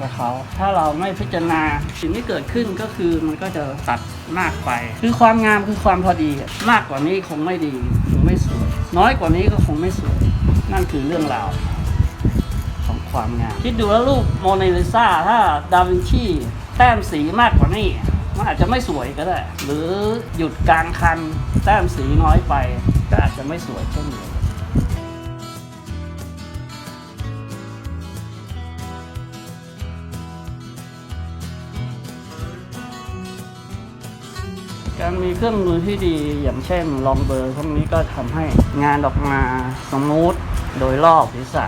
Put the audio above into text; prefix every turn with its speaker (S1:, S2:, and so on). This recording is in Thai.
S1: กับเขา ถ้าเราไม่พิจารณาสิ่งที่เกิดขึ้นก็คือมันก็จะตัดมากไป คือความงามคือความพอดี มากกว่านี้คงไม่ดีคงไม่สวย น้อยกว่านี้ก็คงไม่สวย นั่นคือเรื่องราวของความงามคิดดูแล้วรูปโมนาลิซาถ้าดาวินชีแต้มสีมากกว่านี้มันอาจจะไม่สวยก็ได้ หรือหยุดกลางคันแต้มสีน้อยไป ก็อาจจะไม่สวยเช่นเดียว การมีเครื่องมือที่ดีอย่างเช่นลองเบอร์พวกนี้ก็ทำให้งานออกมาสมูทโดยรอบศีรษะ